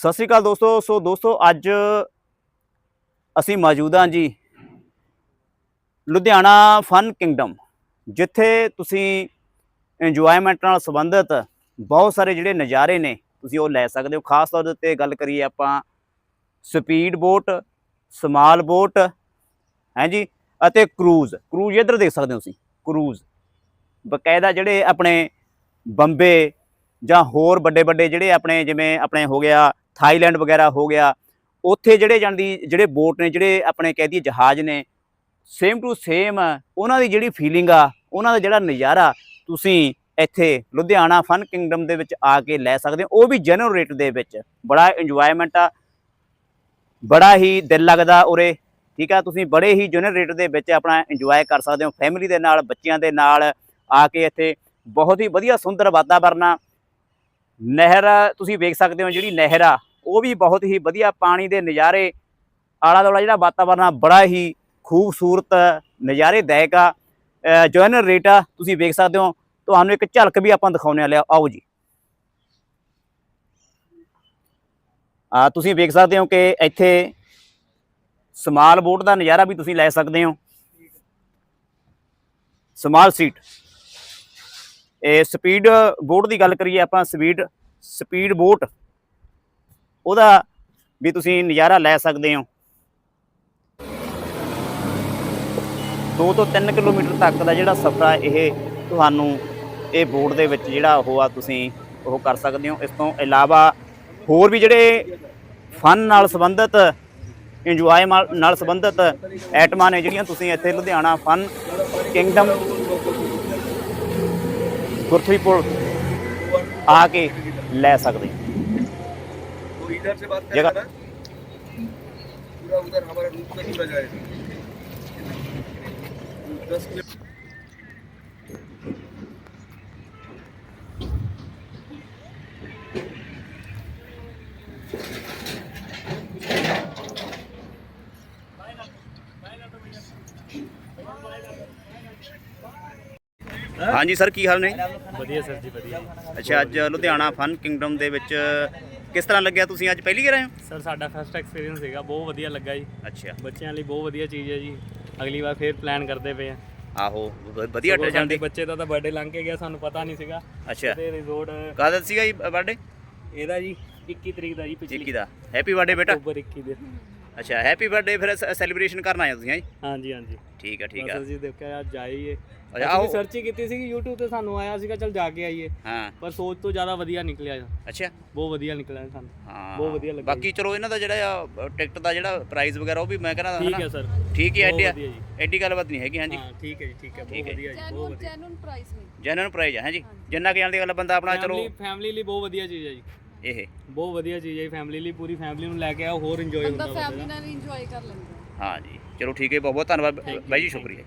ਸਤਿ ਸ਼੍ਰੀ ਅਕਾਲ ਦੋਸਤੋ। ਸੋ ਦੋਸਤੋ, ਅੱਜ ਅਸੀਂ ਮੌਜੂਦ ਹਾਂ ਜੀ ਲੁਧਿਆਣਾ ਫਨ ਕਿੰਗਡਮ ਜਿੱਥੇ ਤੁਸੀਂ ਇੰਜੋਇਮੈਂਟ ਨਾਲ ਸੰਬੰਧਿਤ ਬਹੁਤ ਸਾਰੇ ਜਿਹੜੇ ਨਜ਼ਾਰੇ ਨੇ, ਤੁਸੀਂ ਉਹ ਲੈ ਸਕਦੇ ਹੋ। ਖਾਸ ਤੌਰ ਦੇ ਉੱਤੇ ਗੱਲ ਕਰੀਏ ਆਪਾਂ ਸਪੀਡ ਬੋਟ ਸਮਾਲ ਬੋਟ ਹੈ ਅਤੇ ਕਰੂਜ਼ ਕਰੂਜ਼ ਇੱਧਰ ਦੇਖ ਸਕਦੇ ਹੋ ਤੁਸੀਂ ਕਰੂਜ਼ ਬਕਾਇਦਾ ਜਿਹੜੇ ਆਪਣੇ ਬੰਬੇ ਜਾਂ ਹੋਰ ਵੱਡੇ ਵੱਡੇ ਜਿਹੜੇ ਆਪਣੇ ਜਿਵੇਂ ਆਪਣੇ ਹੋ ਗਿਆ ਥਾਈਲੈਂਡ ਵਗੈਰਾ ਹੋ ਗਿਆ, ਉੱਥੇ ਜਿਹੜੇ ਜਾਂਦੀ ਜਿਹੜੇ ਬੋਟ ਨੇ, ਜਿਹੜੇ ਆਪਣੇ ਕਹਿ ਦਈਏ ਜਹਾਜ਼ ਨੇ ਸੇਮ ਟੂ ਸੇਮ ਉਹਨਾਂ ਦੀ ਜਿਹੜੀ ਫੀਲਿੰਗ ਆ, ਉਹਨਾਂ ਦਾ ਜਿਹੜਾ ਨਜ਼ਾਰਾ, ਤੁਸੀਂ ਇੱਥੇ ਲੁਧਿਆਣਾ ਫਨ ਕਿੰਗਡਮ ਦੇ ਵਿੱਚ ਆ ਕੇ ਲੈ ਸਕਦੇ ਹੋ, ਉਹ ਵੀ ਜਨਰਲ ਰੇਟ ਦੇ ਵਿੱਚ ਬੜਾ ਇੰਜੋਇਮੈਂਟ ਆ, ਬੜਾ ਹੀ ਦਿਲ ਲੱਗਦਾ ਉਰੇ, ਠੀਕ ਆ, ਤੁਸੀਂ ਬੜੇ ਹੀ ਜਨਰਲ ਰੇਟ ਦੇ ਵਿੱਚ ਆਪਣਾ ਇੰਜੋਏ ਕਰ ਸਕਦੇ ਹੋ ਫੈਮਿਲੀ ਦੇ ਨਾਲ, ਬੱਚਿਆਂ ਦੇ ਨਾਲ ਆ ਕੇ ਇੱਥੇ ਬਹੁਤ ਹੀ ਵਧੀਆ ਸੁੰਦਰ ਵਾਤਾਵਰਨ ਆ ਨਹਿਰ, ਤੁਸੀਂ ਵੇਖ ਸਕਦੇ ਹੋ ਜਿਹੜੀ ਨਹਿਰ ਆ, ਉਹ ਵੀ ਬਹੁਤ ਹੀ ਵਧੀਆ ਪਾਣੀ ਦੇ ਨਜ਼ਾਰੇ ਆਲਾ ਦੁਆਲਾ ਜਿਹੜਾ ਵਾਤਾਵਰਨ ਆ, ਬੜਾ ਹੀ ਖੂਬਸੂਰਤ ਨਜ਼ਾਰੇਦਾਇਕ ਆ। ਜਨਰਲ ਰੇਟ ਆ ਤੁਸੀਂ ਵੇਖ ਸਕਦੇ ਹੋ, ਤੁਹਾਨੂੰ ਇੱਕ ਝਲਕ ਵੀ ਆਪਾਂ ਦਿਖਾਉਣੇ ਵਾਲੇ ਆ ਆਓ ਜੀ। ਆ, ਤੁਸੀਂ ਵੇਖ ਸਕਦੇ ਹੋ ਕਿ ਇੱਥੇ ਸਮਾਲ ਬੋਟ ਦਾ ਨਜ਼ਾਰਾ ਵੀ ਤੁਸੀਂ ਲੈ ਸਕਦੇ ਹੋ। Small seat. ਇਹ ਸਪੀਡ ਬੋਟ ਦੀ ਗੱਲ ਕਰੀਏ ਆਪਾਂ ਸਪੀਡ ਸਪੀਡ ਬੋਟ ਉਹਦਾ ਵੀ ਤੁਸੀਂ ਨਜ਼ਾਰਾ ਲੈ ਸਕਦੇ ਹੋ। 2 ਤੋਂ 3 ਕਿਲੋਮੀਟਰ ਤੱਕ ਦਾ ਜਿਹੜਾ ਸਫ਼ਰ ਇਹ ਤੁਹਾਨੂੰ ਇਹ ਬੋਟ ਦੇ ਵਿੱਚ ਜਿਹੜਾ ਉਹ ਆ, ਤੁਸੀਂ ਉਹ ਕਰ ਸਕਦੇ ਹੋ। ਇਸ ਤੋਂ ਇਲਾਵਾ ਹੋਰ ਵੀ ਜਿਹੜੇ ਫਨ ਨਾਲ ਸੰਬੰਧਿਤ ਇੰਜੋਏ ਨਾਲ ਸੰਬੰਧਿਤ ਐਟਮਾਂ ਨੇ ਜਿਹੜੀਆਂ ਤੁਸੀਂ ਇੱਥੇ ਲੁਧਿਆਣਾ ਫਨ ਕਿੰਗਡਮ ਗੁਰਥਰੀਪੁਰ ਆ ਕੇ ਲੈ ਸਕਦੇ ਹੋ तो इधर से बात जगह- करेगा ना पूरा उधर हमारा रूट में चला जाएगा दस किलो ਹਾਂਜੀ ਸਰ ਕੀ ਹਾਲ ਨੇ? ਵਧੀਆ ਸਰ ਜੀ ਵਧੀਆ। ਅੱਛਾ ਅੱਜ ਲੁਧਿਆਣਾ ਫਨ ਕਿੰਗਡਮ ਦੇ ਵਿੱਚ ਕਿਸ ਤਰ੍ਹਾਂ ਲੱਗਿਆ ਤੁਸੀਂ? ਅੱਜ ਪਹਿਲੀ ਵਾਰ ਆਏ ਹੋ? ਸਰ ਸਾਡਾ ਫਸਟ ਐਕਸਪੀਰੀਅੰਸ ਸੀਗਾ ਬਹੁਤ ਵਧੀਆ ਲੱਗਾ ਜੀ। ਅੱਛਾ। ਬੱਚਿਆਂ ਲਈ ਬਹੁਤ ਵਧੀਆ ਚੀਜ਼ ਹੈ ਜੀ। ਅਗਲੀ ਵਾਰ ਫੇਰ ਪਲਾਨ ਕਰਦੇ ਪਏ ਆ। ਆਹੋ ਵਧੀਆ ਸਗੋਂ ਟ੍ਰੈਜਨ ਸਾਡੇ ਦੇ ਬੱਚੇ ਦਾ ਤਾਂ ਬਰਥਡੇ ਲੰਘ ਕੇ ਗਿਆ ਸਾਨੂੰ ਪਤਾ ਨਹੀਂ ਸੀਗਾ। ਅੱਛਾ। ਤੇ ਰਿਜ਼ੋਰਟ ਕਾਹਦਾ ਸੀਗਾ ਜੀ ਬਰਥਡੇ ਇਹਦਾ ਜੀ 21 ਤਰੀਕ ਦਾ ਜੀ ਪਿਛਲੀ। ਦਾ। ਹੈਪੀ ਬਰਥਡੇ ਬੇਟਾ। ਅਕਤੂਬਰ 21 ਦੇ। ਅੱਛਾ ਹੈਪੀ ਬਰਥਡੇ ਫਿਰ ਸੈਲੀਬ੍ਰੇਸ਼ਨ ਕਰਨ ਆਏ ਹੋ ਤੁਸੀਂ ਹੈਂ ਜੀ? ਹਾਂਜੀ ਹਾਂਜੀ। ਠੀਕ ਆ ਠੀਕ ਬਸ ਆ ਅਸੀਂ ਦੇਖਿਆ ਅੱਜ ਜਾਈਏ ਅੱਛਾ। ਅਸੀਂ ਸਰਚ ਹੀ ਕੀਤੀ ਸੀਗੀ YouTube ਤੇ ਸਾਨੂੰ ਆਇਆ ਸੀਗਾ ਚਲ ਜਾ ਕੇ ਆਈਏ। ਹਾਂ। ਪਰ ਸੋਚ ਤੋਂ ਜ਼ਿਆਦਾ ਵਧੀਆ ਨਿਕਲਿਆ ਅੱਛਾ। ਬਹੁਤ ਵਧੀਆ ਨਿਕਲਿਆ ਸਾਨੂੰ। ਹਾਂ। ਬਹੁਤ ਵਧੀਆ ਲੱਗਾ ਬਾਕੀ ਚਲੋ ਇਹਨਾਂ ਦਾ ਜਿਹੜਾ ਆ ਟਿਕਟ ਦਾ ਜਿਹੜਾ ਪ੍ਰਾਈਸ ਵਗੈਰਾ ਉਹ ਵੀ ਮੈਂ ਕਹਿੰਦਾ ਠੀਕ ਹੈ ਸਰ ਠੀਕ ਹੀ ਬਹੁਤ ਐਡੀ ਵਧੀਆ ਜੀ। ਐਡੀ ਗੱਲਬਾਤ ਨਹੀਂ ਹੈਗੀ ਹਾਂਜੀ। ਹਾਂ ਠੀਕ ਹੈ ਜੀ ਠੀਕ ਹੈ ਠੀਕ ਬਹੁਤ ਹੈ। ਵਧੀਆ ਜੀ ਬਹੁਤ ਜੈਨੂਨ ਵਧੀਆ। ਜੈਨੂਨ ਪ੍ਰਾਈਸ ਨਹੀਂ ਜੈਨੂਨ ਪ੍ਰਾਈਸ ਹੈ ਹਾਂਜੀ। ਜਿੰਨਾ ਕਿ ਜਾਣ ਦੀ ਗੱਲ ਬੰਦਾ ਆਪਣਾ ਚਲੋ। ਫੈਮਿਲੀ ਫੈਮਿਲੀ ਲਈ ਬਹੁਤ ਵਧੀਆ ਚੀਜ਼ ਹੈ ਜੀ। ਇਹ। ਬਹੁਤ ਵਧੀਆ ਚੀਜ਼ ਹੈ ਫੈਮਿਲੀ ਲਈ ਪੂਰੀ ਫੈਮਿਲੀ ਨੂੰ ਲੈ ਕੇ ਆਓ ਹੋਰ ਇੰਜੋਏ ਬੰਦਾ ਹੁੰਦਾ ਫੈਮਿਲੀ ਬੰਦੇ ਨਾਲ ਇੰਜੋਏ ਕਰ ਲੈਂਦਾ ਹਾਂ। ਜੀ ਚਲੋ ਠੀਕ ਹੈ ਬਹੁਤ ਬਹੁਤ ਧੰਨਵਾਦ ਬਾਈ ਜੀ ਸ਼ੁਕਰੀਆ